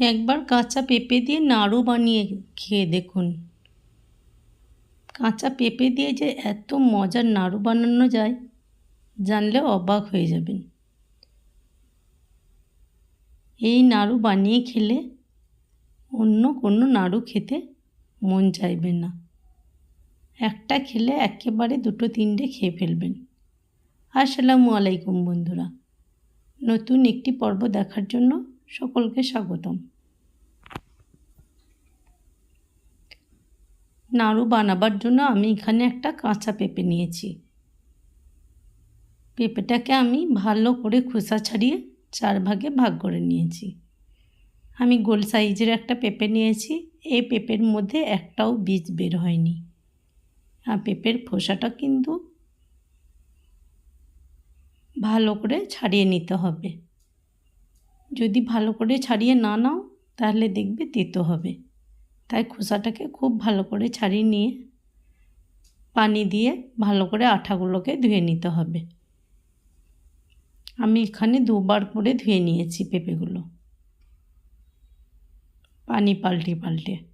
একবার কাঁচা পেঁপে দিয়ে নাড়ু বানিয়ে খেয়ে দেখুন। কাঁচা পেঁপে দিয়ে যে এত মজার নাড়ু বানানো যায়, জানলে অবাক হয়ে যাবেন। এই নাড়ু বানিয়ে খেলে অন্য কোনো নাড়ু খেতে মন চাইবে না। একটা খেলে একেবারে দুটো তিনটে খেয়ে ফেলবেন। আসসালামু আলাইকুম বন্ধুরা। নতুন একটি পর্ব দেখার জন্য সকলকে স্বাগতম। নাড়ু বানাবার জন্য আমি এখানে একটা কাঁচা পেঁপে নিয়েছি। পেঁপেটাকে আমি ভালো করে খোসা ছাড়িয়ে চার ভাগে ভাগ করে নিয়েছি। আমি গোল সাইজের একটা পেঁপে নিয়েছি, এই পেঁপের মধ্যে একটাও বীজ বের হয়নি। আর পেঁপের খোসাটা কিন্তু ভালো করে ছাড়িয়ে নিতে হবে। যদি ভালো করে ছাড়িয়ে না নাও, তাহলে দেখবে তেতো হবে। তাই খোসাটাকে খুব ভালো করে ছাড়িয়ে নিয়ে পানি দিয়ে ভালো করে আঠাগুলোকে ধুয়ে নিতে হবে। আমি এখানে দুবার করে ধুয়ে নিয়েছি পেঁপেগুলো। পানি পাল্টে পাল্টে।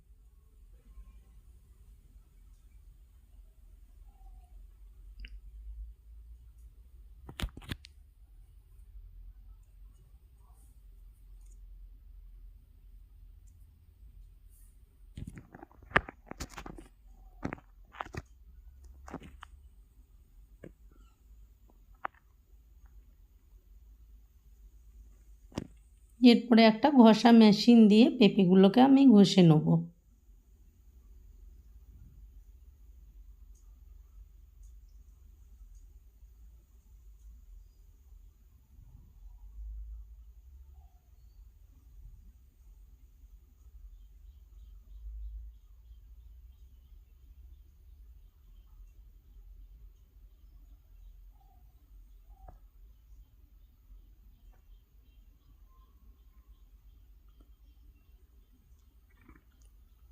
এরপরে একটা ঘষা মেশিন দিয়ে পেঁপেগুলোকে আমি ঘষে নেব।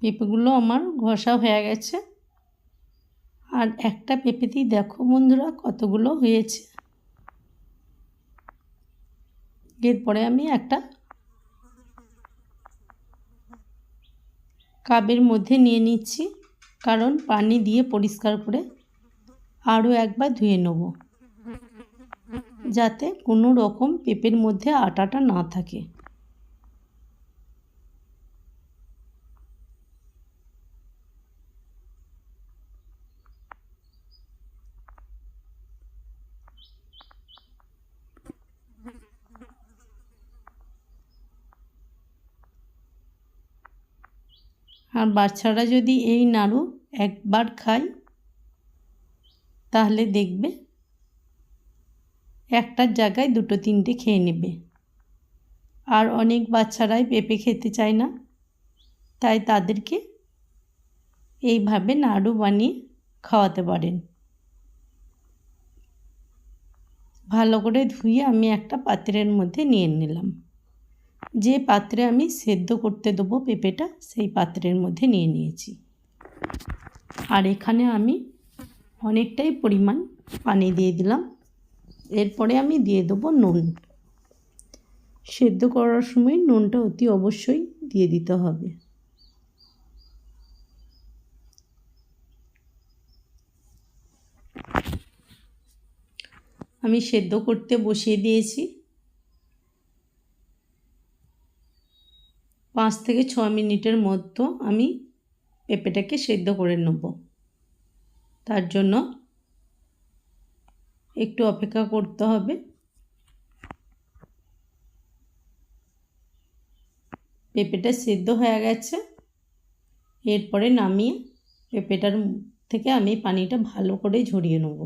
পেঁপেগুলো আমার ঘষা হয়ে গেছে। আর একটা পেঁপেতেই দেখো বন্ধুরা কতগুলো হয়েছে। এরপরে আমি একটা কাবের মধ্যে নিয়ে নিচ্ছি, কারণ পানি দিয়ে পরিষ্কার করে আরও একবার ধুয়ে নেব। যাতে কোনো রকম পেঁপের মধ্যে আটাটা না থাকে। আর বাচ্চারা যদি এই নাড়ু একবার খায়, তাহলে দেখবে একটার জায়গায় দুটো তিনটে খেয়ে নেবে। আর অনেক বাচ্চারাই পেঁপে খেতে চায় না, তাই তাদেরকে এইভাবে নাড়ু বানিয়ে খাওয়াতে পারেন। ভালো করে ধুয়ে আমি একটা পাত্রের মধ্যে নিয়ে নিলাম। যে পাত্রে আমি সেদ্ধ করতে দেবো পেঁপেটা, সেই পাত্রের মধ্যে নিয়ে নিয়েছি। আর এখানে আমি অনেকটাই পরিমাণ পানি দিয়ে দিলাম। এরপরে আমি দিয়ে দেবো নুন। সেদ্ধ করার সময় নুনটা অতি অবশ্যই দিয়ে দিতে হবে। আমি সেদ্ধ করতে বসিয়ে দিয়েছি। পাঁচ থেকে ছ মিনিটের মতো আমি পেঁপেটাকে সেদ্ধ করে নেব। তার জন্য একটু অপেক্ষা করতে হবে। পেঁপেটা সেদ্ধ হয়ে গেছে। এরপরে নামিয়ে পেঁপেটার থেকে আমি পানিটা ভালো করে ঝরিয়ে নেব।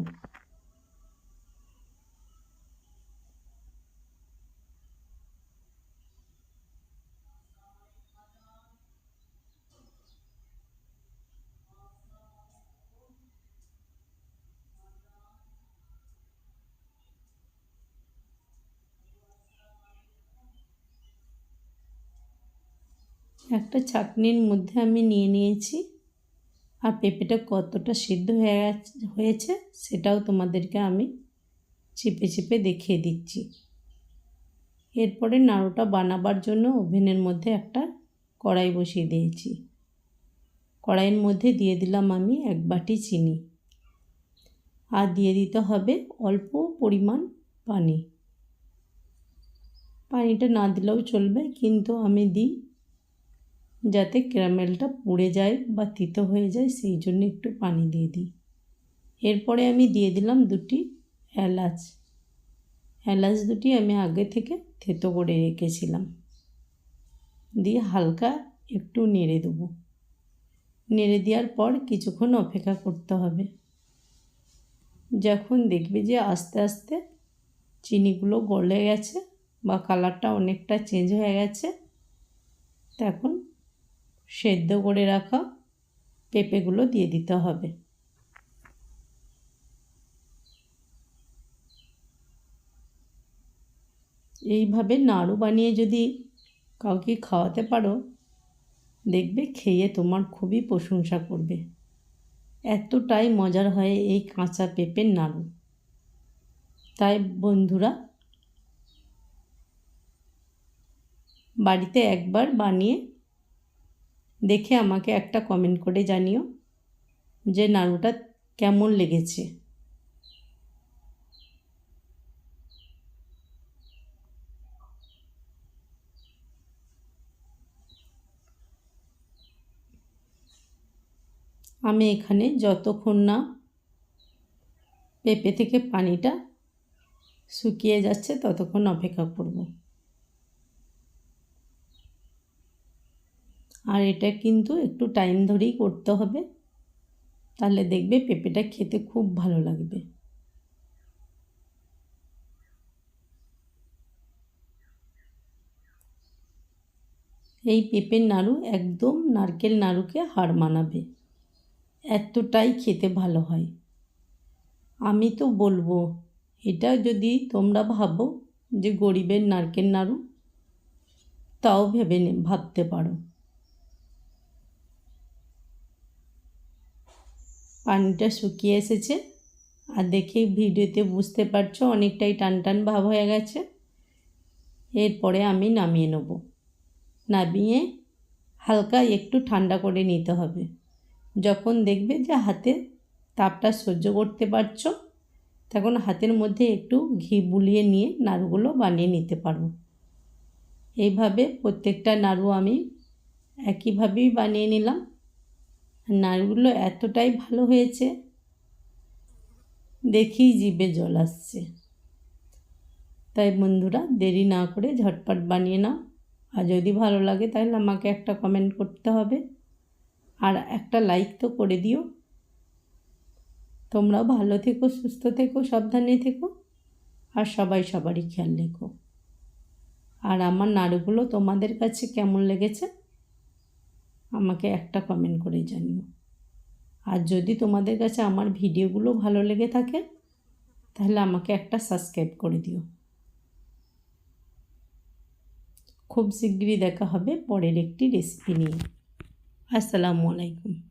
একটা চাটনির মধ্যে আমি নিয়ে নিয়েছি। আর পেঁপেটা কতটা সিদ্ধ হয়ে হয়েছে সেটাও তোমাদেরকে আমি চিপে চিপে দেখিয়ে দিচ্ছি। এরপরে নাড়ুটা বানাবার জন্য ওভেনের মধ্যে একটা কড়াই বসিয়ে দিয়েছি। কড়াইয়ের মধ্যে দিয়ে দিলাম আমি এক বাটি চিনি। আর দিয়ে দিতে হবে অল্প পরিমাণ পানি। পানিটা না দিলেও চলবে, কিন্তু আমি দিই যাতে ক্যারামেলটা পুড়ে যায় বা তিতো হয়ে যায়, সেই জন্য একটু পানি দিয়ে দিই। এরপরে আমি দিয়ে দিলাম দুটি এলাচ। এলাচ দুটি আমি আগে থেকে থেতো করে রেখেছিলাম। দিয়ে হালকা একটু নেড়ে দেবো। নেড়ে দেওয়ার পর কিছুক্ষণ অপেক্ষা করতে হবে। যখন দেখবে যে আস্তে আস্তে চিনিগুলো গলে গেছে বা কালারটা অনেকটা চেঞ্জ হয়ে গেছে, তখন সেদ্ধ করে রাখা পেঁপেগুলো দিয়ে দিতে হবে। এইভাবে নাড়ু বানিয়ে যদি কাউকে খাওয়াতে পারো, দেখবে খেয়ে তোমার খুবই প্রশংসা করবে। এতটাই মজার হয় এই কাঁচা পেঁপের নাড়ু। তাই বন্ধুরা, বাড়িতে একবার বানিয়ে দেখে আমাকে একটা কমেন্ট করে জানিও যে নাড়ুটা কেমন লেগেছে। আমি এখানে যতক্ষণ না পেঁপে থেকে পানিটা শুকিয়ে যাচ্ছে ততক্ষণ অপেক্ষা করব। আর এটা কিন্তু একটু টাইম ধরেই করতে হবে। তাহলে দেখবে পেঁপেটা খেতে খুব ভালো লাগবে। এই পেঁপের নাড়ু একদম নারকেল নাড়ুকে হার মানাবে। এতটাই খেতে ভালো হয়। আমি তো বলব, এটা যদি তোমরা ভাবো যে গরিবের নারকেল নাড়ু, তাও ভেবে ভাবতে পারো। পানিটা শুকিয়ে এসেছে। আর দেখে ভিডিওতে বুঝতে পারছ অনেকটাই টান টান ভাব হয়ে গেছে। এরপরে আমি নামিয়ে নেব। নামিয়ে হালকা একটু ঠান্ডা করে নিতে হবে। যখন দেখবে যে হাতে তাপটা সহ্য করতে পারছ, তখন হাতের মধ্যে একটু ঘি বুলিয়ে নিয়ে নাড়ুগুলো বানিয়ে নিতে পারো। এইভাবে প্রত্যেকটা নাড়ু আমি একইভাবেই বানিয়ে নিলাম। নাড়ুগুলো এতটাই ভালো হয়েছে, দেখেই জিভে জল আসছে। তাই বন্ধুরা, দেরি না করে ঝটপট বানিয়ে নাও। আর যদি ভালো লাগে তাহলে আমাকে একটা কমেন্ট করতে হবে। আর একটা লাইক তো করে দিও। তোমরাও ভালো থেকো, সুস্থ থেকো, সাবধানে থেকো। আর সবাই সবারই খেয়াল রেখো। আর আমার নাড়ুগুলো তোমাদের কাছে কেমন লেগেছে? আমাকে একটা কমেন্ট করে জানিও। আর যদি তোমাদের কাছে আমার ভিডিওগুলো ভালো লেগে থাকে, তাহলে আমাকে একটা সাবস্ক্রাইব করে দিও। খুব শীঘ্রই দেখা হবে পরের একটি রেসিপি নিয়ে। আসসালামু আলাইকুম।